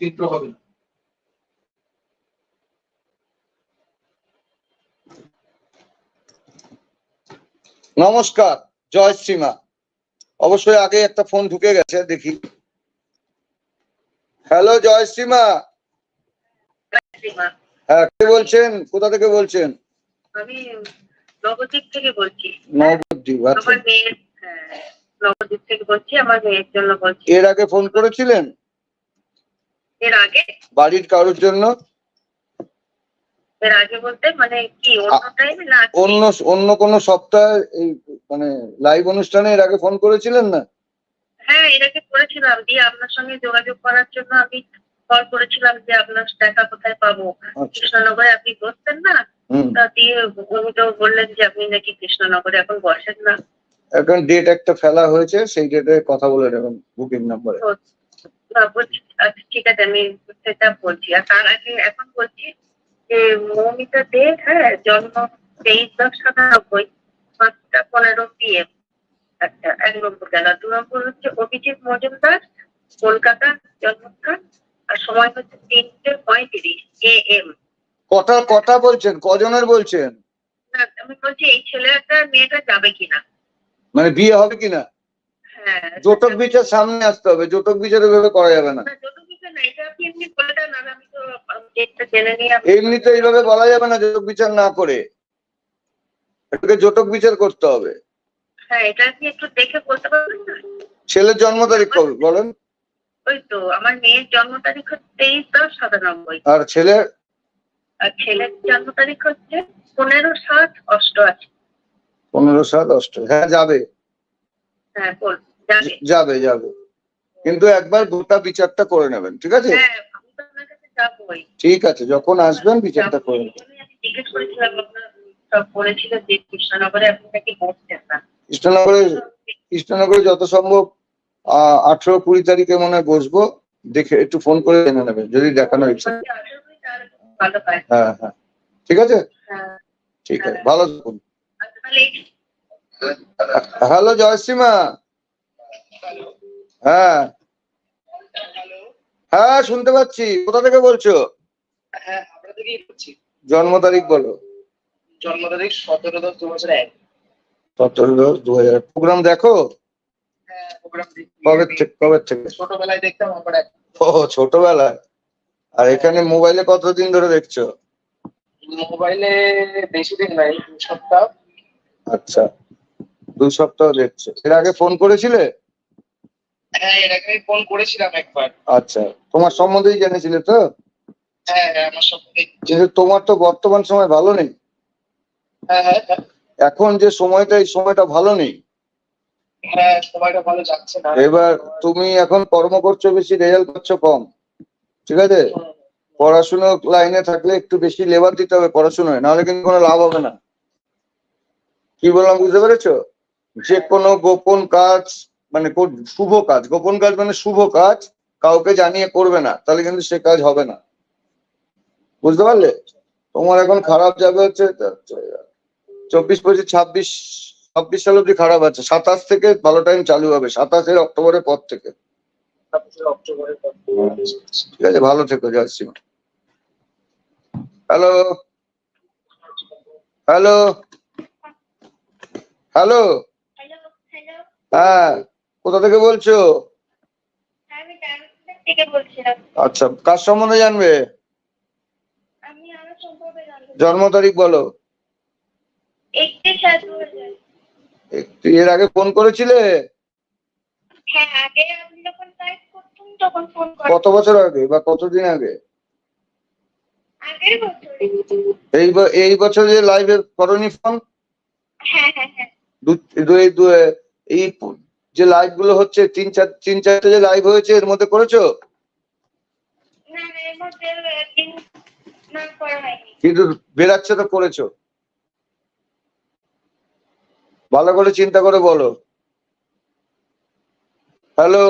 কিন্তু হবে না। নমস্কার জয় শ্রীমা। অবশ্যই আগে একটা ফোন ঢুকে গেছে দেখি। হ্যালো জয় শ্রীমা। হ্যাঁ কে বলছেন? কোথা থেকে বলছেন? আমি নবদ্বীপ থেকে বলছি। নবদ্বীপ আচ্ছা। হ্যাঁ, নবদ্বীপ থেকে বলছি আমার মেয়ের জন্য বলছি। এর আগে ফোন করেছিলেন? এর আগে? বাড়ির কারোর জন্য? এর আগে বলতে মানে কি অন্য টাইমে না অন্য অন্য কোনো সপ্তাহে এই মানে লাইভ অনুষ্ঠানে এর আগে ফোন করেছিলেন না? হ্যাঁ এর আগে করেছিলাম। দিয়ে আপনার সঙ্গে যোগাযোগ করার জন্য আমি কল করেছিলাম যে আপনার টাকা কোথায় পাবো? আচ্ছা। কৃষ্ণনগরে আপনি বসতেন না? তা দিয়ে উনি তো বললেন যে আপনি নাকি কৃষ্ণনগরে এখন বসেন না। এখন ডেট একটা ফেলা হয়েছে সেই ডেটে কথা বলে নেবেন বুকিং নাম্বারে আচ্ছা ঠিক আছে আমি সেটা বলছি। আর তার আগে এখন বলছি যে মৌমিতা দে হ্যাঁ জন্ম তেইশ দশ সাতানব্বই পাঁচটা পনেরো পিএম আচ্ছা এক নম্বর গেল। দু নম্বর হচ্ছে অভিজিৎ মজুমদার কলকাতা জন্মস্থান আর সময় হচ্ছে তিনটে পঁয়ত্রিশ এ এম কটা কটা বলছেন? কজনের বলছেন? আমি বলছি এই ছেলেটা মেয়েটা যাবে কিনা? মানে বিয়ে হবে কিনা? জোটক বিচার সামনে আসতে হবে জোটক বিচার এভাবে করা যাবে না। এমনিতে এইভাবে বলা যাবে না জোটক বিচার না করে। এটাকে জোটক বিচার করতে হবে। হ্যাঁ ছেলের জন্ম তারিখ কবে বলেন। ওই তো আমার মেয়ের জন্ম তারিখ হচ্ছে তেইশ দশ সাতানব্বই। আর ছেলে আর ছেলের জন্ম তারিখ হচ্ছে পনেরো সাত অষ্টআশি। পনেরো সাত অষ্ট হ্যাঁ যাবে। হ্যাঁ যাবে। যাবে কিন্তু একবার গোটা বিচারটা করে নেবেন ঠিক আছে? হ্যাঁ ঠিক আছে যখন আসবেন বিচারটা করে নেবেন। কৃষ্ণনগরে কৃষ্ণনগরে যত সম্ভব আঠেরো কুড়ি তারিখে মনে হয় বসবো দেখে একটু ফোন করে জেনে নেবেন যদি দেখানো ইচ্ছা। ভালো হ্যাঁ। হ্যাঁ ঠিক আছে? হ্যাঁ। ঠিক আছে ভালো থাকুন। আচ্ছা হ্যালো জয়সীমা। হ্যাঁ। হ্যাঁ শুনতে পাচ্ছি। কোথা থেকে বলছো? হ্যাঁ জন্ম তারিখ বলো। জন্ম তারিখ সতেরো দশ দু এক। সতেরো দশ দু হাজার প্রোগ্রাম দেখো? হ্যাঁ কবে থেকে কবে থেকে? ছোটবেলায় দেখতাম ও ছোটবেলায়? আর এখানে মোবাইলে কতদিন ধরে দেখছ? মোবাইলে বেশি দিন নাই সপ্তাহ। আচ্ছা। দুই সপ্তাহ দেখছ এর আগে ফোন করেছিলে? হ্যাঁ এর আগে ফোন করেছিলাম একবার। আচ্ছা তোমার সম্বন্ধেই জেনেছিলে তো? হ্যাঁ হ্যাঁ আমার সঙ্গে কিন্তু তোমার তো বর্তমান সময় ভালো নেই। হ্যাঁ এখন যে সময়টা এই সময়টা ভালো নেই। হ্যাঁ সময়টা ভালো যাচ্ছে না। এবার তুমি এখন কর্ম করছ বেশি রেজাল্ট করছ কম। ঠিক আছে? পড়াশুনো লাইনে থাকলে একটু বেশি লেবার দিতে হবে পড়াশোনায় নাহলে কিন্তু কোনো লাভ হবে না। কি বললাম বুঝতে পেরেছ? যে কোনো গোপন কাজ মানে কো- শুভ কাজ গোপন কাজ মানে শুভ কাজ কাউকে জানিয়ে করবে না তাহলে কিন্তু সে কাজ হবে না। বুঝতে পারলে? তোমার এখন খারাপ যাবে হচ্ছে চব্বিশ পঁচিশ ছাব্বিশ ছাব্বিশ সাল অব্দি খারাপ আছে। সাতাশ থেকে ভালো টাইম চালু হবে সাতাশের অক্টোবরের পর থেকে। তারপরে অক্টোবরের পর। ঠিক আছে ভালো থেকো হ্যালো হ্যালো? হ্যালো? হ্যালো? হ্যাঁ কোথা থেকে বলছো? আচ্ছা কার সম্বন্ধে জানবে? জন্ম তারিখ বলো। একটু এর আগে ফোন করেছিলে? হ্যাঁ কত বছর আগে বা কতদিন আগে? এই এই বছর যে লাইভে করনি ফোন হ্যাঁ হ্যাঁ হ্যাঁ। এই যে লাইভগুলো হচ্ছে তিন চার তিন চারটে যে লাইভ হয়েছে এর মধ্যে করেছ? কিন্তু বেরাচ্ছে তো করেছ। ভালো করে চিন্তা করে বলো। হ্যালো?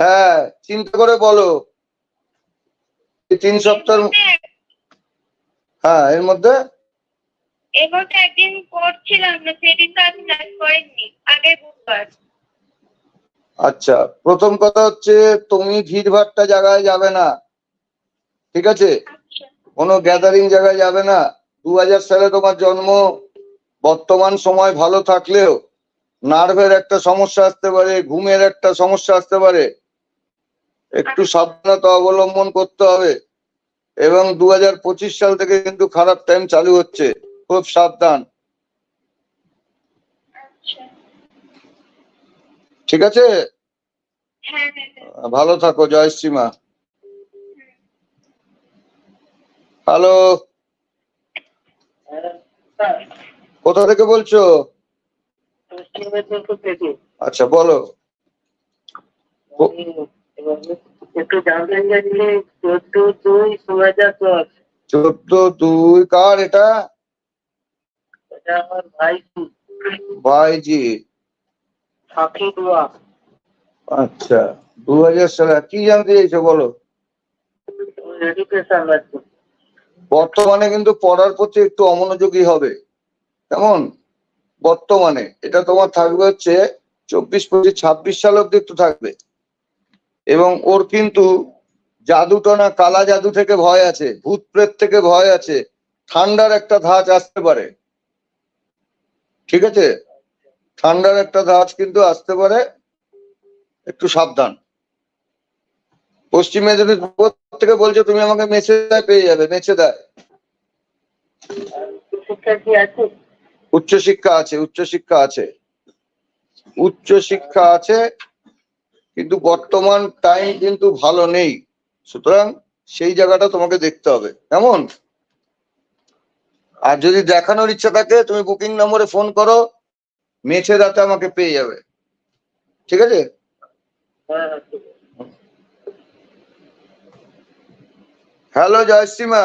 হ্যাঁ চিন্তা করে বলো। এই তিন সপ্তাহ হ্যাঁ এর মধ্যে? মধ্যে একদিন করছিলাম না সেদিন তো আপনি লাইভ করেননি আগের বুধবার। আচ্ছা প্রথম কথা হচ্ছে তুমি ভিড়ভাট্টা জায়গায় যাবে না ঠিক আছে? আচ্ছা। কোনো গ্যাদারিং জায়গায় যাবে না। দু হাজার সালে তোমার জন্ম বর্তমান সময় ভালো থাকলেও নার্ভের একটা সমস্যা আসতে পারে ঘুমের একটা সমস্যা আসতে পারে। একটু সাবধানতা অবলম্বন করতে হবে। এবং দু হাজার পঁচিশ সাল থেকে কিন্তু খারাপ টাইম চালু হচ্ছে। খুব সাবধান। আচ্ছা। ঠিক আছে? হ্যাঁ হ্যাঁ হ্যাঁ। ভালো থাকো জয়শ্রীমা হ্যালো। কোথা থেকে বলছো? আচ্ছা বলো। ও- একটু জানতেন যে চোদ্দ দুই দু হাজার দশ। চোদ্দ দুই কার এটা? এটা আমার ভাই ভাইজি সাথী আচ্ছা দু হাজার সালে কি জানতে চাইছো বলো? এডুকেশন লাগবে। বর্তমানে কিন্তু পড়ার প্রতি একটু অমনোযোগী হবে। কেমন? বর্তমানে। এটা তোমার থাকবে হচ্ছে চব্বিশ পঁচিশ ছাব্বিশ সাল অব্দি একটু থাকবে। এবং ওর কিন্তু জাদুটনা কালা জাদু থেকে ভয় আছে ভূত প্রেত থেকে ভয় আছে। ঠান্ডার একটা ধাঁচ আসতে পারে। ঠিক আছে? ঠান্ডার একটা ধাঁচ কিন্তু আসতে পারে। একটু সাবধান। পশ্চিম মেদিনীপুর থেকে বলছো তুমি আমাকে মেসে দেয় পেয়ে যাবে মেসে দেয় শিক্ষা কি আছে? উচ্চশিক্ষা আছে উচ্চশিক্ষা আছে। উচ্চশিক্ষা আছে কিন্তু বর্তমান টাইম কিন্তু ভালো নেই। সুতরাং সেই জায়গাটা তোমাকে দেখতে হবে। কেমন? আর যদি দেখানোর ইচ্ছা থাকে তুমি বুকিং নম্বরে ফোন করো মেছে রাতে আমাকে পেয়ে যাবে। ঠিক আছে? হ্যাঁ হ্যাঁ। হ্যালো জয়শ্রীমা।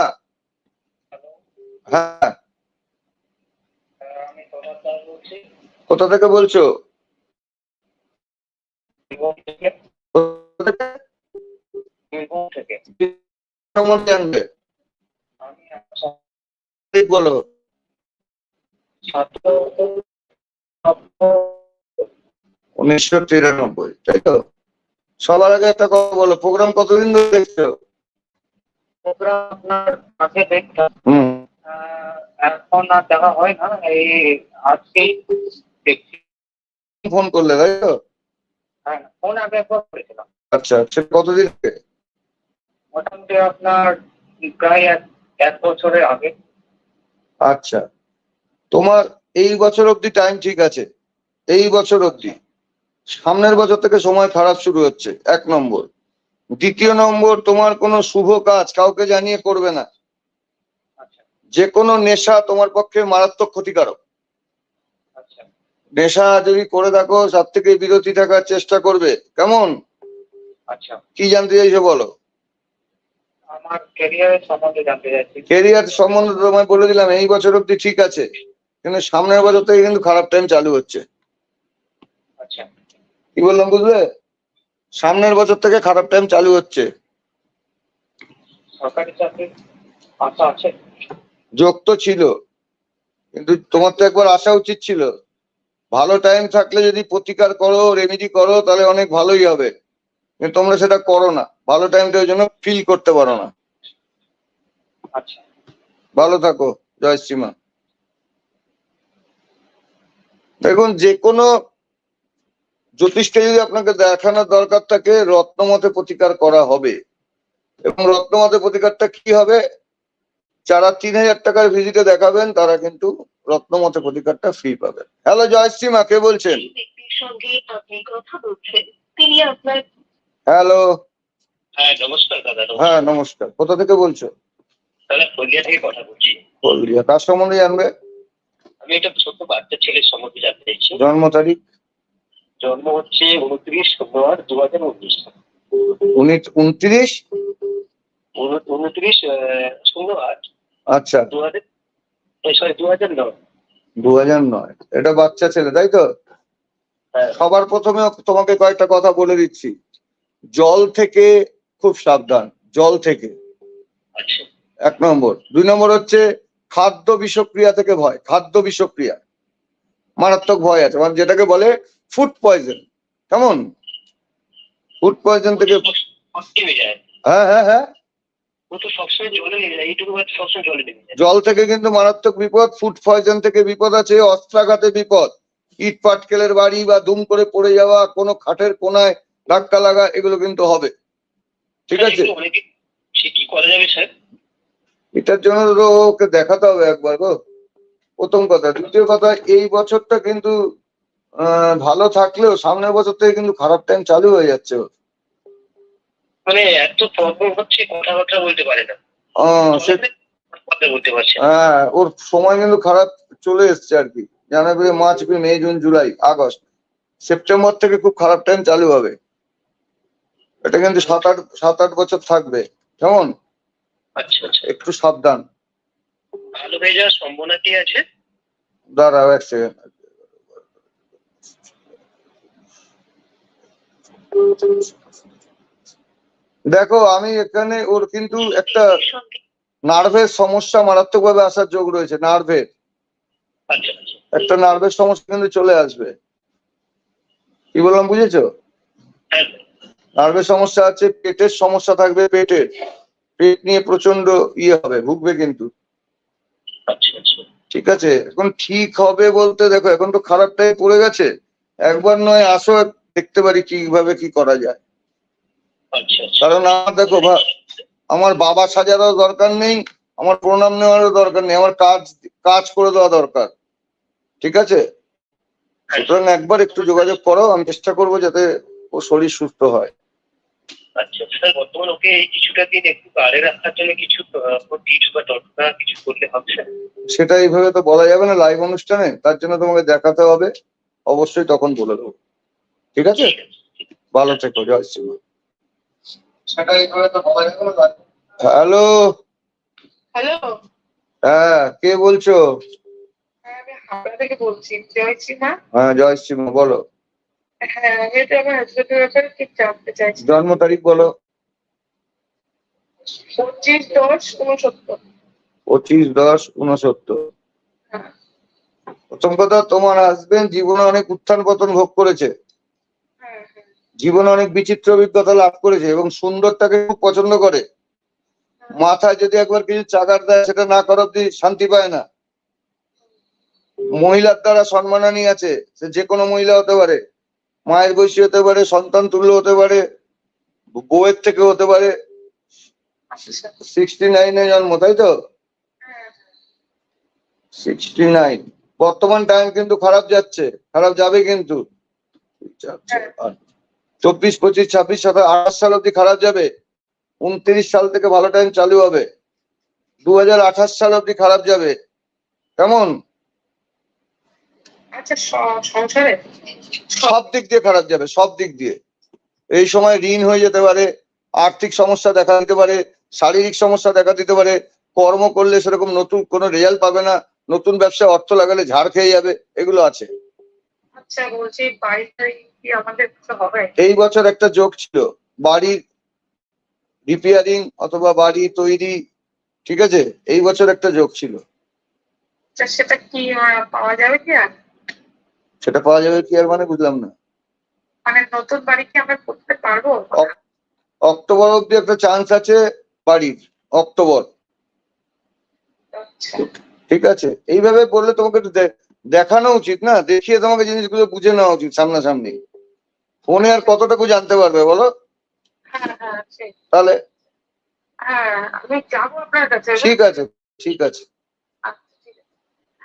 হ্যাঁ। বলছি। কোথা থেকে বলছো? থেকে। সম্বন্ধে জানবে বলো। উনিশশো তিরানব্বই তাই তো? সবার আগে একটা কথা বলো প্রোগ্রাম কতদিন ধরে দেখছ? প্রোগ্রাম আপনার এখন আর দেখা হয় না এই আজকেই দেখছি। ফোন করলে তাই তো? হ্যাঁ ফোন আগে একবার করেছিলাম। আচ্ছা সে কতদিন মোটামুটি আপনার প্রায় এক এক বছরের আগে। আচ্ছা। তোমার এই বছর অবধি টাইম ঠিক আছে। এই বছর অবধি। সামনের বছর থেকে সময় খারাপ শুরু হচ্ছে এক নম্বর। দ্বিতীয় নম্বর তোমার কোনো শুভ কাজ কাউকে জানিয়ে করবে না। আচ্ছা। যে কোনো নেশা তোমার পক্ষে মারাত্মক ক্ষতিকারক। আচ্ছা। নেশা যদি করে থাকো সব থেকে বিরতি থাকার চেষ্টা করবে। কেমন? আচ্ছা। কি জানতে চাইছো বলো? আমার ক্যারিয়ারের সম্বন্ধে জানতে চাইছি। কেরিয়ার সম্বন্ধে তোমায় বলে দিলাম এই বছর অব্দি ঠিক আছে। কিন্তু সামনের বছর থেকে কিন্তু খারাপ টাইম চালু হচ্ছে। আচ্ছা। কি বললাম বুঝলে? সামনের বছর থেকে খারাপ টাইম চালু হচ্ছে। সরকারি চাকরির আশা আছে? যোগ তো ছিল। কিন্তু তোমার তো একবার আসা উচিত ছিল। ভালো টাইম থাকলে যদি প্রতিকার করো রেমিডি করো তাহলে অনেক ভালোই হবে। কিন্তু তোমরা সেটা করো না। ভালো টাইমটা ওই জন্য ফিল করতে পারো না। আচ্ছা। ভালো থাকো জয়শ্রীমা দেখুন যে কোনো জ্যোতিষকে যদি আপনাকে দেখানোর দরকার থাকে রত্নমতে প্রতিকার করা হবে। এবং রত্নমতে প্রতিকারটা কি হবে? যারা তিন হাজার টাকার ভিজিটে দেখাবেন তারা কিন্তু রত্নমতে প্রতিকারটা ফ্রি পাবেন। হ্যালো জয়শ্রীমা কে বলছেন? হ্যালো হ্যাঁ নমস্কার দাদা হ্যাঁ নমস্কার। কোথা থেকে বলছো? দাদা হলদিয়া থেকে কথা বলছি। হলদিয়া। কার সম্বন্ধে জানবে? আমি একটা ছোট্ট বাচ্চা ছেলের সম্বন্ধে জানতে চাইছি। জন্ম তারিখ? জন্ম হচ্ছে উনত্রিশ ফেব্রুয়ারি দু হাজার উনিশ। উনিশ উনত্রিশ? উনত্রিশ ষোলো আট আচ্ছা। দু হাজার সরি দু হাজার নয়। দু হাজার নয়। এটা বাচ্চা ছেলে তাই তো? হ্যাঁ। সবার প্রথমে তোমাকে কয়েকটা কথা বলে দিচ্ছি। জল থেকে খুব সাবধান জল থেকে। আচ্ছা। এক নম্বর। দুই নম্বর হচ্ছে খাদ্য বিষক্রিয়া থেকে ভয় খাদ্য বিষক্রিয়া। মারাত্মক ভয় আছে। মানে যেটাকে বলে ফুড পয়জন কেমন? ফুড পয়জন থেকে হ্যাঁ হ্যাঁ হ্যাঁ জলে থেকে কিন্তু মারাত্মক বিপদ ফুড পয়জন থেকে বিপদ আছে অস্ত্রাঘাতে বিপদ। ইট পাটকেলের বাড়ি বা দুম করে পড়ে যাওয়া কোনো খাটের কোনায় ধাক্কা লাগা এগুলো কিন্তু হবে। ঠিক আছে? সে কি করা যাবে স্যার? এটার জন্য তো ওকে দেখাতে হবে একবার গো। প্রথম কথা। দ্বিতীয় কথা এই বছরটা কিন্তু ভালো থাকলেও সামনের বছর থেকে কিন্তু খারাপ টাইম চালু হয়ে যাচ্ছে ওর। মানে এত প্রবলেম হচ্ছে কথাবার্তা বলতে পারে না। হ্যাঁ ওর সময় কিন্তু খারাপ চলে এসছে আর কি। January March April May June July August. September থেকে খুব খারাপ টাইম চালু হবে। এটা কিন্তু সাত আট সাত আট বছর থাকবে। কেমন? আচ্ছা আচ্ছা। একটু সাবধান। ভালো হয়ে যাওয়ার সম্ভাবনা কি আছে? দাঁড়াও এক সেকেন্ড দেখো আমি এখানে ওর কিন্তু একটা নার্ভের সমস্যা মারাত্মকভাবে আসার যোগ রয়েছে নার্ভের। আচ্ছা। একটা নার্ভের সমস্যা কিন্তু চলে আসবে। কি বললাম বুঝেছ? হ্যাঁ। নার্ভের সমস্যা আছে পেটের সমস্যা থাকবে পেটের। পেট নিয়ে প্রচণ্ড ইয়ে হবে ভুগবে কিন্তু। আচ্ছা আচ্ছা। ঠিক আছে? এখন ঠিক হবে বলতে দেখো এখন তো খারাপটাই পড়ে গেছে। একবার নয় আসো দেখতে পারি কীভাবে কি করা যায়। আচ্ছা কারণ আমার দেখো আমার বাবা সাজারও দরকার নেই আমার প্রণাম নেওয়ারও দরকার নেই আমার কাজ কাজ করে দেওয়া দরকার। ঠিক আছে? সুতরাং একবার একটু যোগাযোগ করো আমি চেষ্টা করব যাতে ও শরীর সুস্থ হয়। আচ্ছা স্যার বর্তমান ওকে এই কিছুটা দিন একটু গাড়ে রাখার জন্য কিছু টিপস বা টটকা কিছু করলে হবে সেটা এইভাবে তো বলা যাবে না লাইভ অনুষ্ঠানে। তার জন্য তোমাকে দেখাতে হবে। অবশ্যই তখন বলে দেবো। ঠিক আছে? ভালো থেকো জয় শ্রী। সেটা এইভাবে তো বলা যাবে না হ্যালো? হ্যালো? হ্যাঁ কে বলছো? হ্যাঁ আমি হাওড়া থেকে বলছি। জয়শ্রী মা। হ্যাঁ জয় শ্রী বলো। হ্যাঁ আমি আমার হাজবেন্ডের ব্যাপারে ঠিক জানতে চাইছি। জন্ম তারিখ বলো। পঁচিশ দশ উনসত্তর পঁচিশ দশ উনসত্তর হ্যাঁ। প্রথম কথা তোমার হাজবেন্ড জীবনে অনেক উত্থান পতন ভোগ করেছে। হ্যাঁ জীবনে অনেক বিচিত্র অভিজ্ঞতা লাভ করেছে এবং সুন্দরটাকে খুব পছন্দ করে। মাথায় যদি একবার কিছু চাকার দেয় সেটা না করা অব্দি শান্তি পায় না। মহিলার দ্বারা সম্মানানি আছে সে যে কোনো মহিলা হতে পারে। মায়ের বয়সী হতে পারে, সন্তান তুল্য হতে পারে, বউয়ের থেকে হতে পারে। সিক্সটি জন্ম, তাই তো? সিক্সটি নাইন বর্তমান টাইম কিন্তু খারাপ যাচ্ছে, খারাপ যাবে কিন্তু। চব্বিশ, পঁচিশ, ছাব্বিশ, সাতাশ, আঠাশ সাল অব্দি খারাপ যাবে। উনত্রিশ সাল থেকে ভালো টাইম চালু হবে। দু হাজার আঠাশ সাল অব্দি খারাপ যাবে। কেমন? আচ্ছা সংসারে? সব দিক দিয়ে খারাপ যাবে সব দিক দিয়ে। এই সময় ঋণ হয়ে যেতে পারে আর্থিক সমস্যা দেখা দিতে পারে শারীরিক সমস্যা দেখা দিতে পারে কর্ম করলে সেরকম নতুন কোনো রেজাল্ট পাবে না নতুন ব্যবসায় অর্থ লাগালে ঝাড় খেয়ে যাবে এগুলো আছে। আচ্ছা বলছি আমাদের হবে? এই বছর একটা যোগ ছিল বাড়ির রিপেয়ারিং অথবা বাড়ি তৈরি ঠিক আছে? এই বছর একটা যোগ ছিল। আচ্ছা সেটা কি পাওয়া যাবে কি আর? সেটা পাওয়া যাবে কি আর মানে বুঝলাম না। মানে নতুন বাড়ি কি আমরা করতে পারব? অক্টোবর অব্দি একটা চান্স আছে বাড়ির অক্টোবর। আচ্ছা। ঠিক আছে এইভাবে বললে তোমাকে একটু দেখানো উচিত না দেখিয়ে তোমাকে জিনিসগুলো বুঝে নেওয়া উচিত সামনাসামনি। ফোনে আর কতটুকু জানতে পারবে বলো? হ্যাঁ হ্যাঁ তাহলে? হ্যাঁ ঠিক আছে ঠিক আছে আচ্ছা, ঠিক আছে। আর বলছি ব্যবসা বাণিজ্য খুবই খারাপ যাচ্ছে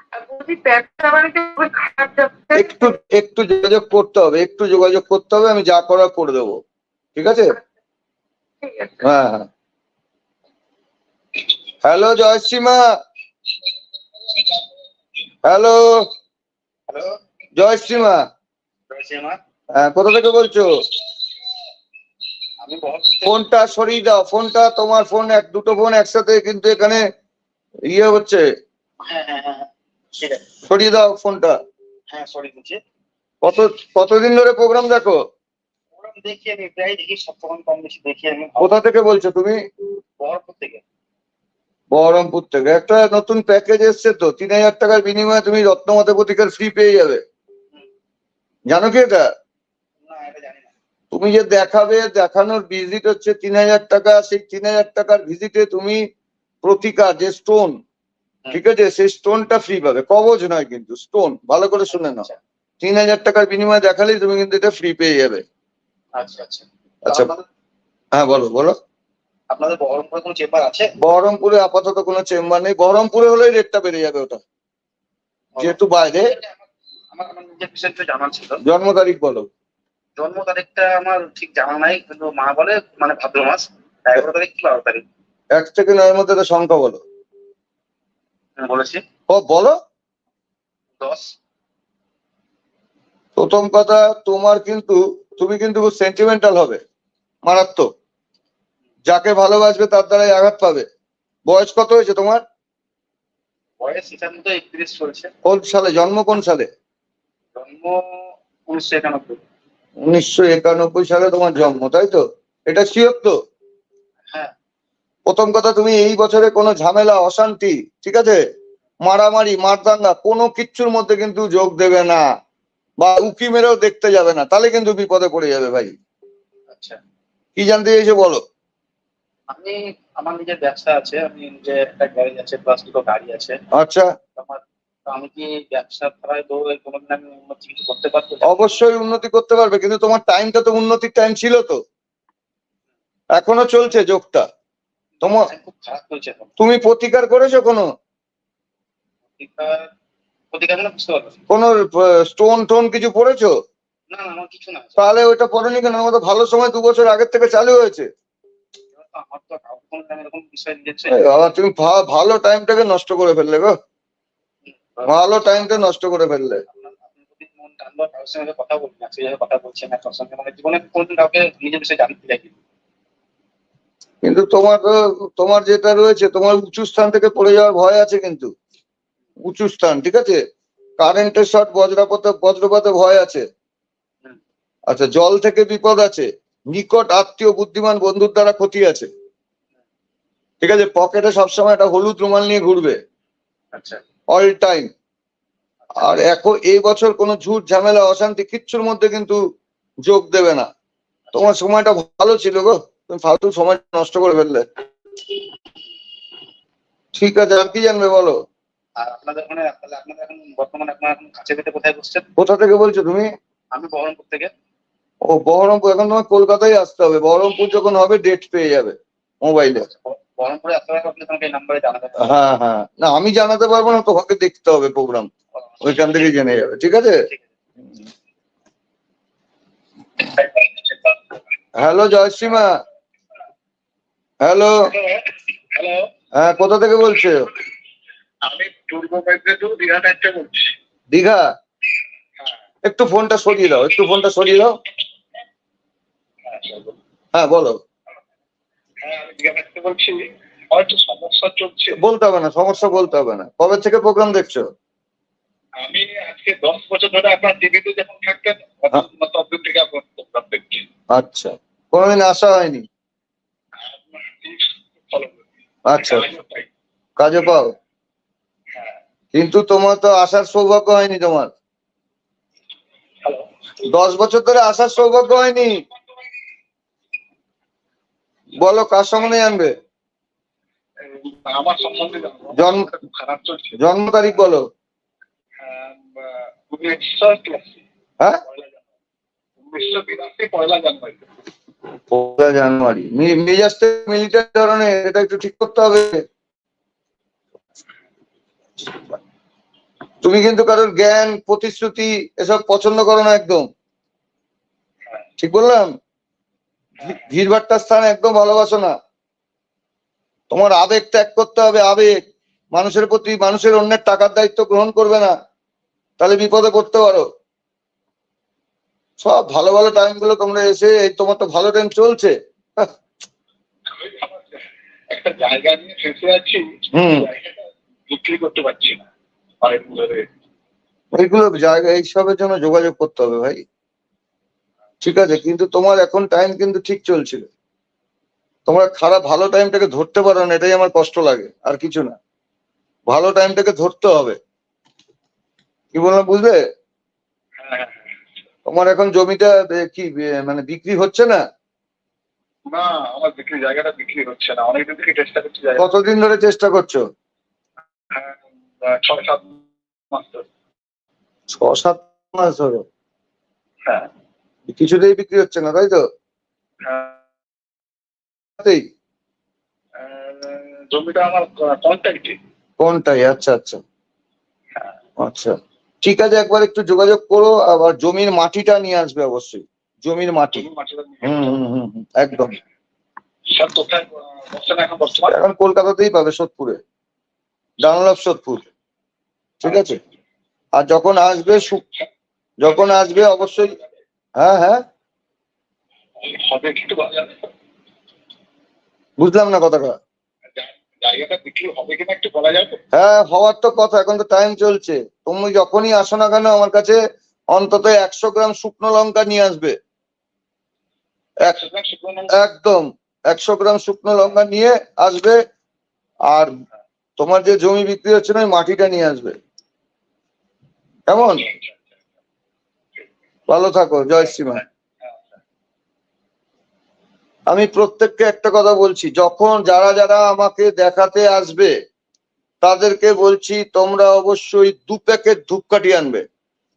একটু একটু যোগাযোগ করতে হবে একটু যোগাযোগ করতে হবে আমি যা করার করে দেবো। ঠিক আছে? হ্যাঁ হ্যাঁ। হ্যালো জয়শ্রীমা। হ্যালো। হ্যালো। জয়শ্রীমা। হ্যাঁ কোথা থেকে বলছো? ফোনটা সরিয়ে দাও ফোনটা তোমার ফোন এক দুটো ফোন একসাথে কিন্তু এখানে ইয়ে হচ্ছে। হ্যাঁ হ্যাঁ হ্যাঁ আছে সরিয়ে দাও ফোনটা। হ্যাঁ সরি বলছি কত কতদিন ধরে প্রোগ্রাম দেখো? প্রোগ্রাম দেখি আমি প্রায় দেখি সপ্তাহ কম বেশি দেখি আমি। কোথা থেকে বলছো তুমি? বহরপুর থেকে। বহরমপুর থেকে। একটা নতুন প্যাকেজ এসছে তো তিন হাজার টাকার বিনিময়ে তুমি রত্নমাতা প্রতিকার ফ্রি পেয়ে যাবে। জানো কি এটা? তুমি যে দেখাবে দেখানোর ভিজিট হচ্ছে তিন হাজার টাকা। সেই তিন হাজার টাকার ভিজিটে তুমি প্রতিকার যে স্টোন ঠিক আছে সেই স্টোনটা ফ্রি পাবে। কবজ নয় কিন্তু স্টোন ভালো করে শুনে নাও। তিন হাজার টাকার বিনিময়ে দেখালেই তুমি কিন্তু এটা ফ্রি পেয়ে যাবে। আচ্ছা আচ্ছা। আচ্ছা। হ্যাঁ বলো বলো। আপনাদের বহরমপুরে কোনো চেম্বার আছে? বহরমপুরে আপাতত কোনো চেম্বার নেই। বহরমপুরে হলেই রেটটা বেড়ে যাবে ওটা। যেহেতু বাইরে। জন্ম তারিখ বলো। জন্ম তারিখটা আমার ঠিক জানা নাই কিন্তু মা বলে মানে ভাদ্র মাস এগারো তারিখ কি বারো তারিখ? এক থেকে নয়ের মধ্যে সংখ্যা বলো। বলেছি। ও বলো। দশ। প্রথম কথা তোমার কিন্তু তুমি কিন্তু সেন্টিমেন্টাল হবে মারাত্মক। যাকে ভালোবাসবে তার দ্বারাই আঘাত পাবে। বয়স কত হয়েছে তোমার? বয়স একত্রিশ চলছে। কোন সালে? জন্ম কোন সালে? জন্ম উনিশশো একানব্বই। উনিশশো একানব্বই সালে তোমার জন্ম তাই তো? এটা শিওর তো? হ্যাঁ। প্রথম কথা তুমি এই বছরে কোনো ঝামেলা অশান্তি ঠিক আছে? মারামারি মারদাঙ্গা কোনো কিচ্ছুর মধ্যে কিন্তু যোগ দেবে না বা উকি মেরেও দেখতে যাবে না তাহলে কিন্তু বিপদে পড়ে যাবে ভাই। আচ্ছা। কি জানতে চাইছো বলো? আমি আমার নিজের ব্যবসা আছে আমি নিজে একটা গ্যারেজ আছে প্লাস দুটো গাড়ি আছে। আচ্ছা। আমার আমি কি ব্যবসা ছাড়াই তো কোনোদিন আমি উন্নতি কিছু করতে পারব? অবশ্যই উন্নতি করতে পারবে কিন্তু তোমার টাইমটা তো উন্নতির টাইম ছিল তো। এখনও চলছে যোগটা। তোমার খুব খারাপ হয়েছে তুমি প্রতিকার করেছ কোনো? না। কোনো স্টোন টোন কিছু পড়েছো? না না কিছু না। তাহলে ওইটা পড়েনি কেন? আমার তো ভালো সময় দু বছর আগের থেকে চালু হয়েছে। তুমি ভালো টাইমটাকে নষ্ট করে ফেললে গো। ভালো টাইমটা নষ্ট করে ফেললে। কথা বলবেন আজকে কথা বলছেন না মানে জীবনে কোনোদিন কাউকে নিজের বিষয়ে জানতে চাই কিন্তু তোমার তোমার যেটা রয়েছে তোমার উঁচু স্থান থেকে পড়ে যাওয়ার ভয় আছে কিন্তু। উঁচু স্থান ঠিক আছে? কারেন্টের শট বজ্রপাতে বজ্রপাতে ভয় আছে। আচ্ছা জল থেকে বিপদ আছে। নিকট আত্মীয় বুদ্ধিমান বন্ধুর দ্বারা ক্ষতি আছে। ঠিক আছে? পকেটে সবসময় একটা হলুদ রুমাল নিয়ে ঘুরবে। আচ্ছা। অল টাইম আর এখন এই বছর কোনো ঝুট ঝামেলা অশান্তি কিচ্ছুর মধ্যে কিন্তু যোগ দেবে না। তোমার সময়টা ভালো ছিল গো। তুমি ফালতু সময় নষ্ট করে ফেললে। ঠিক আছে আর কি জানবে বলো? আর আপনাদের ওখানে তাহলে আপনাদের এখন বর্তমানে আপনার এখন কাছে পেতে কোথায় বসছেন? কোথা থেকে বলছো তুমি? আমি বহরমপুর থেকে। ও বহরমপুর এখন তোমার কলকাতায় আসতে হবে। বহরমপুর যখন হবে ডেট পেয়ে যাবে মোবাইলে ব- বহরমপুরে আসতে পারবে আপনি তোমাকে এই নাম্বারে জানাতে হ্যাঁ হ্যাঁ। না আমি জানাতে পারব না তোমাকে দেখতে হবে প্রোগ্রাম ওইখান থেকে জেনে যাবে ঠিক আছে? হ্যালো জয়শ্রীমা হ্যালো হ্যালো হ্যাঁ কোথা থেকে বলছো? আমি পূর্ব মেদিনীপুর দীঘা থেকে বলছি। দীঘা? একটু ফোনটা সরিয়ে দাও একটু ফোনটা সরিয়ে দাও। হ্যাঁ বলো। হ্যাঁ আমি দীঘা থেকে বলছি। হয়তো সমস্যা চলছে। বলতে হবে না সমস্যা বলতে হবে না। কবে থেকে প্রোগ্রাম দেখছ? আমি আজকে দশ বছর ধরে আপনার টিভিতে যখন থাকতেন হ্যাঁ। থেকে আপনার প্রোগ্রাম দেখছি। আচ্ছা কোনোদিন আসা হয়নি আপনার tips follow করি। আচ্ছা। আমিও তাই। কাজে পাও হ্যাঁ। কিন্তু তোমার তো আসার সৌভাগ্য হয়নি তোমার। দশ বছর ধরে আসার সৌভাগ্য হয়নি। বলো কার সম্বন্ধে জানবে? আমার সম্বন্ধে জন্ম- জন্ম তারিখ বলো। হ্যাঁ? উনিশশো তিরাশি পয়লা জানুয়ারি। পয়লা জানুয়ারি। মেজাজটা মিলিটারি ধরনের, এটা একটু ঠিক করতে হবে। তুমি কিন্তু কারোর জ্ঞান, প্রতিশ্রুতি এসব পছন্দ করো না একদম। ঠিক বললাম? ভিড়ভাট্টার স্থান একদম ভালোবাসো না। তোমার আবেগ ত্যাগ করতে হবে, আবেগ। মানুষের প্রতি মানুষের অন্যের টাকার দায়িত্ব গ্রহণ করবে না। তাহলে বিপদে পড়তে পারো। সব ভালো ভালো টাইমগুলো তোমরা এসে এই তোমার তো ভালো টাইম চলছে। হ্যাঁ, একটা জায়গা নিয়ে ফেসে আছি। বিক্রি করতে পারছি না এইগুলো জায়গা এইসবের জন্য যোগাযোগ করতে হবে ভাই। ঠিক আছে কিন্তু তোমার এখন টাইম কিন্তু ঠিক চলছিল। তোমরা খারাপ ভালো টাইমটাকে ধরতে পারো না এটাই আমার কষ্ট লাগে আর কিছু না। ভালো টাইমটাকে ধরতে হবে। কি বললাম বুঝলে। তোমার এখন জমিটা কি মানে বিক্রি হচ্ছে না? না আমার বিক্রি জায়গাটা বিক্রি হচ্ছে না। অনেকদিন থেকে চেষ্টা করছি কতদিন ধরে চেষ্টা করছ? হ্যাঁ, ছয় সাত মাস ধরে। ছ সাত মাস ধরে? হ্যাঁ। কিছুতেই বিক্রি হচ্ছে না তাই তো? হ্যাঁ, জমিটা আমার কন্ট্যাক্টে কোনটাই? আচ্ছা আচ্ছা। আচ্ছা। ঠিক আছে একবার একটু যোগাযোগ করো আবার জমির মাটিটা নিয়ে আসবে অবশ্যই জমির মাটি। হুম হুম হুম হুম, একদম। এখন কলকাতাতেই পাবে সোদপুরে। ডানলপ সোদপুর। ঠিক আছে? আর যখন আসবে যখন আসবে অবশ্যই হ্যাঁ হ্যাঁ। বুঝলাম না কথাটা। জায়গাটা বিক্রি হবে কিনা একটু বলা যাবে? হ্যাঁ হওয়ার তো কথা এখন তো টাইম চলছে। তুমি যখনই আসো না কেন আমার কাছে অন্তত একশো গ্রাম শুকনো লঙ্কা নিয়ে আসবে। একদম একশো গ্রাম শুকনো লঙ্কা নিয়ে আসবে আর তোমার যে জমি বিক্রি হচ্ছে না ওই মাটিটা নিয়ে আসবে। কেমন? ভালো থাকো জয় শ্রীমা আমি প্রত্যেককে একটা কথা বলছি, যখন যারা যারা আমাকে দেখাতে আসবে, তাদেরকে বলছি, তোমরা অবশ্যই দু প্যাকেট ধূপকাঠি আনবে,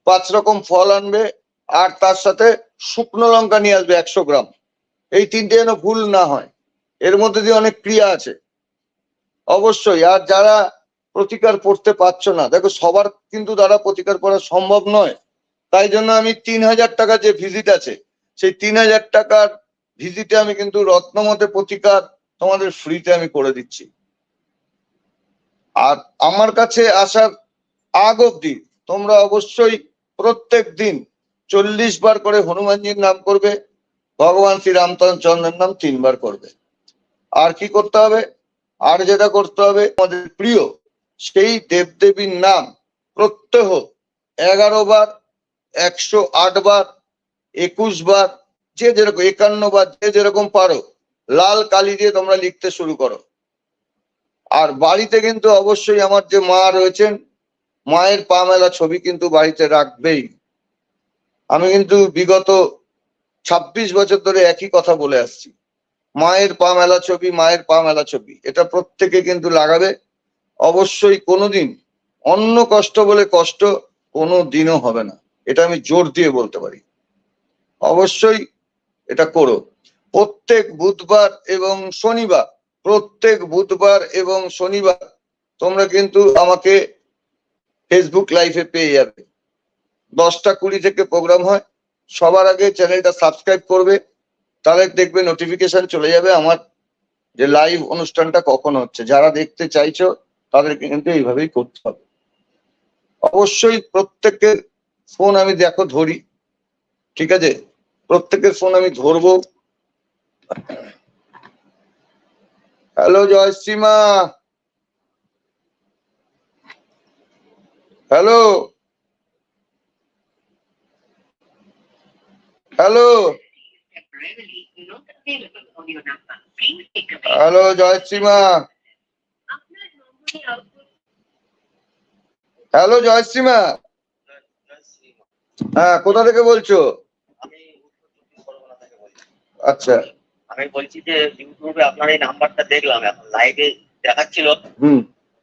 পাঁচ রকম ফল আনবে, আর তার সাথে শুকনো লঙ্কা নিয়ে আসবে একশো গ্রাম। এই তিনটে যেন ভুল না হয়। এর মধ্যে দিয়ে অনেক ক্রিয়া আছে। অবশ্যই, আর যারা প্রতিকার পড়তে পারছ না, দেখো সবার কিন্তু দ্বারা প্রতিকার করা সম্ভব নয়। তাই জন্য আমি তিন হাজার টাকা যে ভিজিট আছে, সেই তিন হাজার টাকার ভিজিটে আমি কিন্তু রত্নমতে প্রতিকার তোমাদের ফ্রিতে আমি করে দিচ্ছি। আর আমার কাছে আসার আগ অব্দি তোমরা অবশ্যই প্রত্যেক দিন চল্লিশ বার করে হনুমানজির নাম করবে, ভগবান শ্রী রামচন্দ্রের নাম তিনবার করবে। আর কি করতে হবে? আর যেটা করতে হবে, আমাদের প্রিয় সেই দেবদেবীর নাম প্রত্যহ এগারো বার, একশো আট বার, একুশ বার যে যেরকম একান্ন বার যে যেরকম পারো, লাল কালি দিয়ে তোমরা লিখতে শুরু করো। আর বাড়িতে কিন্তু অবশ্যই আমার যে মা রয়েছেন, মায়ের পা মেলা ছবি কিন্তু বাড়িতে রাখবেই। আমি কিন্তু বিগত ছাব্বিশ বছর ধরে একই কথা বলে আসছি। মায়ের পা মেলা ছবি, মায়ের পা মেলা ছবি, এটা প্রত্যেকে কিন্তু লাগাবে। অবশ্যই কোনোদিন অন্য কষ্ট বলে কষ্ট কোনো দিনও হবে না। এটা আমি জোর দিয়ে বলতে পারি। অবশ্যই এটা করো। প্রত্যেক বুধবার এবং শনিবার, প্রত্যেক বুধবার এবং শনিবার তোমরা কিন্তু আমাকে ফেসবুক লাইভে পেয়ে যাবে। দশটা কুড়ি থেকে প্রোগ্রাম হয়, সবার আগে চ্যানেলটা সাবস্ক্রাইব করবে, তাহলে দেখবে নোটিফিকেশন চলে যাবে আমার যে লাইভ অনুষ্ঠানটা কখন হচ্ছে। যারা দেখতে চাইছো, তাদেরকে কিন্তু এইভাবেই করতে হবে। অবশ্যই প্রত্যেকের ফোন আমি দেখো ধরি। ঠিক আছে? প্রত্যেকের ফোন আমি ধরবো। হ্যালো জয়শ্রীমা। হ্যালো হ্যালো হ্যালো জয়শ্রীমা। হ্যালো জয়শ্রীমা। হ্যাঁ কোথা থেকে বলছো আমি উত্তর চব্বিশ পরগনা থেকে বলছি আচ্ছা। আমি বলছি যে ইউটিউবে আপনার এই নাম্বারটা দেখলাম এখন লাইভে দেখাচ্ছিল। হুম।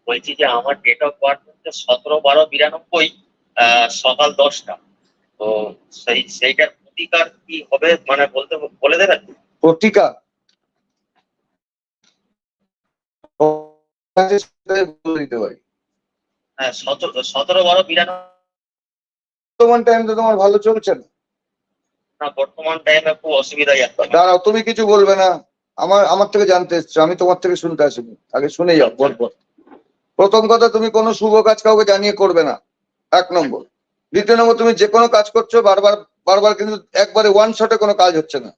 বলছি যে আমার ডেট অফ বার্থ হচ্ছে সতেরো বারো বিরানব্বই সকাল দশটা। তো সেই সেইটার প্রতিকার কি হবে? মানে বলতে বলে দেবেন? প্রতিকা বলে হ্যাঁ সতেরো সতেরো বারো বিরানব্বই। বর্তমান টাইম তো তোমার ভালো চলছে না? না, বর্তমান টাইমে খুব অসুবিধা দাঁড়াও তুমি কিছু বলবে না। আমার আমার থেকে জানতে এসছো আমি তোমার থেকে শুনতে আসিনি। আগে শুনে যাও পর পর প্রথম কথা তুমি কোনো শুভ কাজ কাউকে জানিয়ে করবে না। এক নম্বর। দ্বিতীয় নম্বর তুমি যে কোনো কাজ করছ বারবার বারবার কিন্তু একবারে ওয়ান শটে কোনো কাজ হচ্ছে না।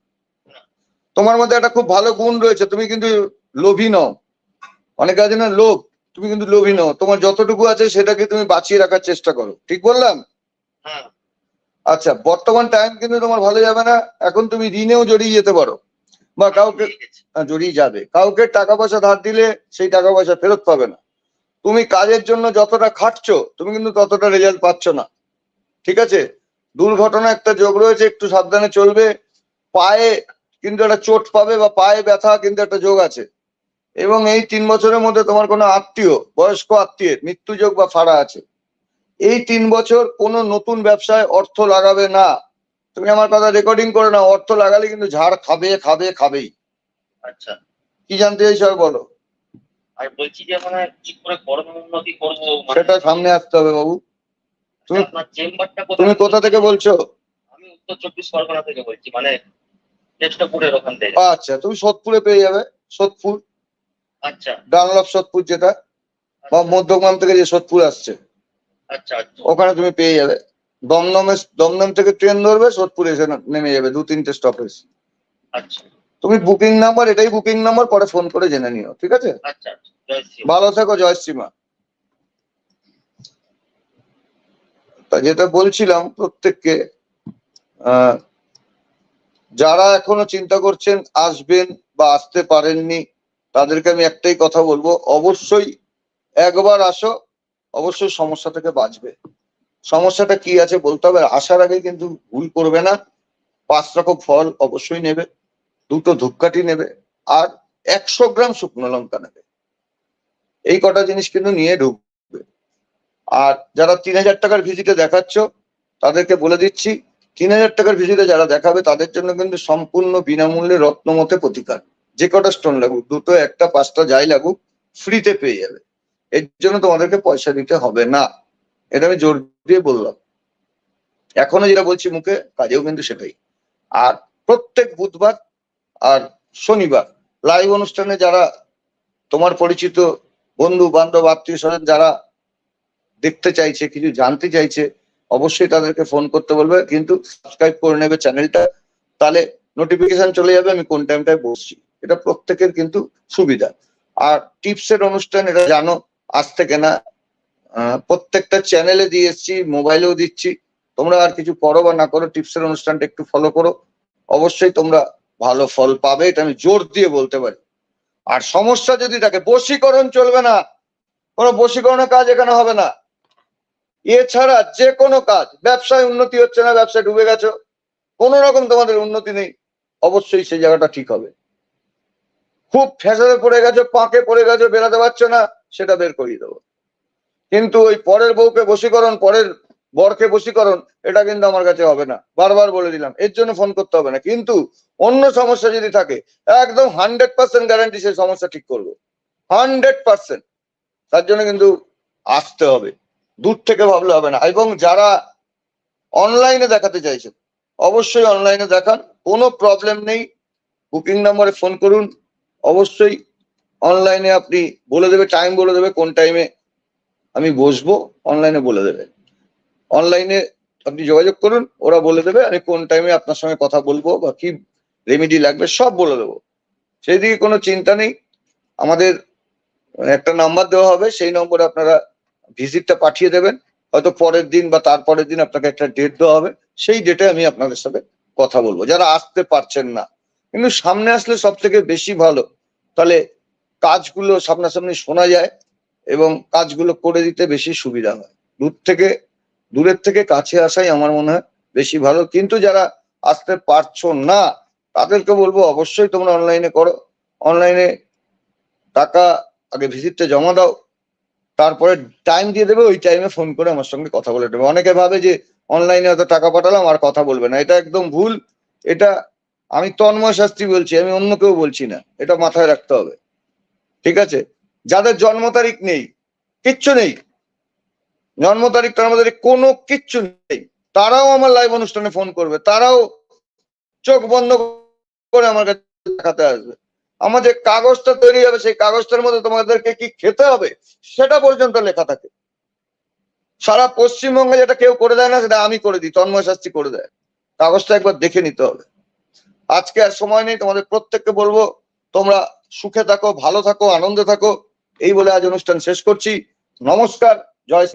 তোমার মধ্যে একটা খুব ভালো গুণ রয়েছে তুমি কিন্তু লোভী নও। অনেক আছে না লোভ তুমি কিন্তু লোভী নও। তোমার যতটুকু আছে সেটাকে তুমি বাঁচিয়ে রাখার চেষ্টা করো। ঠিক বললাম? হ্যাঁ। আচ্ছা বর্তমান টাইম কিন্তু তোমার ভালো যাবে না এখন তুমি ঋণেও জড়িয়ে যেতে পারো। বা কাউকে। আহ, জড়িয়ে যাবে। কাউকে টাকা পয়সা ধার দিলে সেই টাকা পয়সা ফেরত পাবে না। তুমি কাজের জন্য যতটা খাটছো তুমি কিন্তু ততটা রেজাল্ট পাচ্ছ না। ঠিক আছে? দুর্ঘটনা একটা যোগ রয়েছে একটু সাবধানে চলবে। পায়ে কিন্তু একটা চোট পাবে বা পায়ে ব্যথা কিন্তু একটা যোগ আছে। এবং এই তিন বছরের মধ্যে তোমার কোনো আত্মীয় বয়স্ক আত্মীয়ের মৃত্যু যোগ বা ফাড়া আছে। এই তিন বছর কোনো নতুন ব্যবসায় অর্থ লাগাবে না। তুমি আমার কথা রেকর্ডিং করে নাও অর্থ লাগালে কিন্তু ঝাড় খাবে খাবে খাবেই। আচ্ছা। কি জানতে চাইছো আর বলো। আর বলছি যে মানে কি করে কর্ম উন্নতি করব মানে সেটা সামনে আসতে হবে বাবু। তুমি- আপনার চেম্বারটা তুমি কোথা থেকে বলছো? আমি উত্তর চব্বিশ পরগনা থেকে বলছি মানে চেষ্টাপুরের ওখান থেকে। আচ্ছা তুমি সোদপুরে পেয়ে যাবে সোদপুর। আচ্ছা। ডানলপ সোদপুর যেটা বা মধ্যগ্রাম থেকে যে সোদপুর আসছে। আচ্ছা আচ্ছা ওখানে তুমি পেয়ে যাবে। দমদমে দমদম থেকে ট্রেন ধরবে সোদপুরে এসে নেমে যাবে দু তিনটে স্টপেজ আচ্ছা। তুমি বুকিং নাম্বার এটাই বুকিং নাম্বার পরে ফোন করে জেনে নিও ঠিক আছে? আচ্ছা আচ্ছা। ভালো থেকো জয়শ্রীমা তা যেটা বলছিলাম প্রত্যেককে আহ, যারা এখনও চিন্তা করছেন আসবেন বা আসতে পারেননি তাদেরকে আমি একটাই কথা বলব অবশ্যই একবার আসো অবশ্যই সমস্যা থেকে বাঁচবে। সমস্যাটা কি আছে বলতে হবে, আসার আগে কিন্তু ভুল করবে না। পাঁচ রকম ফল অবশ্যই নেবে, দুটো ধূপকাঠি নেবে, আর একশো গ্রাম শুকনো লঙ্কা নেবে। এই কটা জিনিস কিন্তু নিয়ে ঢুকবে। আর যারা তিন হাজার টাকার ভিজিটে দেখাচ্ছ, তাদেরকে বলে দিচ্ছি, তিন হাজার টাকার ভিজিটে যারা দেখাবে, তাদের জন্য কিন্তু সম্পূর্ণ বিনামূল্যে রত্নমতে প্রতিকার। যে কটা স্টোন লাগুক, দুটো, একটা, পাঁচটা, যাই লাগুক ফ্রিতে পেয়ে যাবে। এর জন্য তোমাদেরকে পয়সা দিতে হবে না। এটা আমি জোর দিয়ে বললাম। এখনও যেটা বলছি মুখে, কাজেও কিন্তু সেটাই। আর প্রত্যেক বুধবার আর শনিবার লাইভ অনুষ্ঠানে যারা তোমার পরিচিত বন্ধু, বান্ধব আত্মীয় স্বজন যারা দেখতে চাইছে, কিছু জানতে চাইছে, অবশ্যই তাদেরকে ফোন করতে বলবে। কিন্তু সাবস্ক্রাইব করে নেবে চ্যানেলটা তাহলে নোটিফিকেশন চলে যাবে, আমি কোন টাইমটায় বসছি। এটা প্রত্যেকের কিন্তু সুবিধা। আর টিপসের অনুষ্ঠান, এটা জানো আজ থেকে না প্রত্যেকটা চ্যানেলে দিয়ে এসছি মোবাইলেও দিচ্ছি। তোমরা আর কিছু করো বা না করো টিপসের অনুষ্ঠানটা একটু ফলো করো। অবশ্যই তোমরা ভালো ফল পাবে, এটা আমি জোর দিয়ে বলতে পারি। আর সমস্যা যদি থাকে, বশীকরণ চলবে না। কোনো বশীকরণের কাজ এখানে হবে না। এছাড়া যে কোনো কাজ, ব্যবসায় উন্নতি হচ্ছে না, ব্যবসায় ডুবে গেছো, কোনো রকম তোমাদের উন্নতি নেই, অবশ্যই সেই জায়গাটা ঠিক হবে। খুব ফ্যাসাদে পড়ে গেছো, পাঁকে পড়ে গেছো বেরাতে পারছ না সেটা বের করিয়ে দেবো। কিন্তু ওই পরের বউকে বশীকরণ, পরের বরকে বশীকরণ, এটা কিন্তু আমার কাছে হবে না। বারবার বলে দিলাম, এর জন্য ফোন করতে হবে না। কিন্তু অন্য সমস্যা যদি থাকে, একদম হান্ড্রেড পার্সেন্ট গ্যারান্টি সেই সমস্যা ঠিক করব। হান্ড্রেড পার্সেন্ট তার জন্য কিন্তু আসতে হবে। দূর থেকে ভাবলে হবে না। এবং যারা অনলাইনে দেখাতে চাইছেন অবশ্যই অনলাইনে দেখান, কোনো প্রবলেম নেই। বুকিং নাম্বারে ফোন করুন। অবশ্যই অনলাইনে আপনি বলে দেবে টাইম বলে দেবে, কোন টাইমে আমি বসবো অনলাইনে বলে দেবে। অনলাইনে আপনি যোগাযোগ করুন, ওরা বলে দেবে, আমি কোন টাইমে আপনার সঙ্গে কথা বলব বা কি রেমেডি লাগবে, সব বলে দেবো। সেই দিকে কোনো চিন্তা নেই। আমাদের একটা নাম্বার দেওয়া হবে, সেই নম্বরে আপনারা ভিজিটটা পাঠিয়ে দেবেন। হয়তো পরের দিন বা তারপরের দিন আপনাকে একটা ডেট দেওয়া হবে, সেই ডেটে আমি আপনাদের সাথে কথা বলব। যারা আসতে পারছেন না, কিন্তু সামনে আসলে সব থেকে বেশি ভালো, তাহলে কাজগুলো সামনাসামনি শোনা যায় এবং কাজগুলো করে দিতে বেশি সুবিধা হয়। দূর থেকে, দূরের থেকে কাছে আসাই আমার মনে হয় বেশি ভালো। কিন্তু যারা আসতে পারছ না, তাদেরকে বলব অবশ্যই তোমরা অনলাইনে করো। অনলাইনে টাকা আগে ভিজিটটা জমা দাও। তারপরে টাইম দিয়ে দেবে, ওই টাইমে ফোন করে আমার সঙ্গে কথা বলে দেবে অনেকে ভাবে যে অনলাইনে হয়তো টাকা পাঠালাম, আর কথা বলবে না। এটা একদম ভুল। এটা আমি তন্ময় শাস্ত্রী বলছি, আমি অন্য কেউ বলছি না। এটা মাথায় রাখতে হবে। ঠিক আছে? যাদের জন্ম তারিখ নেই, কিচ্ছু নেই। জন্ম তারিখ তার মধ্যে কোনো কিচ্ছু নেই। তারাও আমার লাইভ অনুষ্ঠানে ফোন করবে। তারাও চোখ বন্ধ করে আমার কাছে দেখাতে আসবে। আমার যে কাগজটা তৈরি হবে, সেই কাগজটার মধ্যে তোমাদেরকে কি খেতে হবে, সেটা পর্যন্ত লেখা থাকে। সারা পশ্চিমবঙ্গে যেটা কেউ করে দেয় না, সেটা আমি করে দিই, তন্ময় শাস্ত্রী করে দেয়। কাগজটা একবার দেখে নিতে হবে। আজকে আর সময় নেই, তোমাদের প্রত্যেককে বলব, তোমরা সুখে থাকো ভালো থাকো আনন্দে থাকো। এই বলে আজ অনুষ্ঠান শেষ করছি। নমস্কার জয়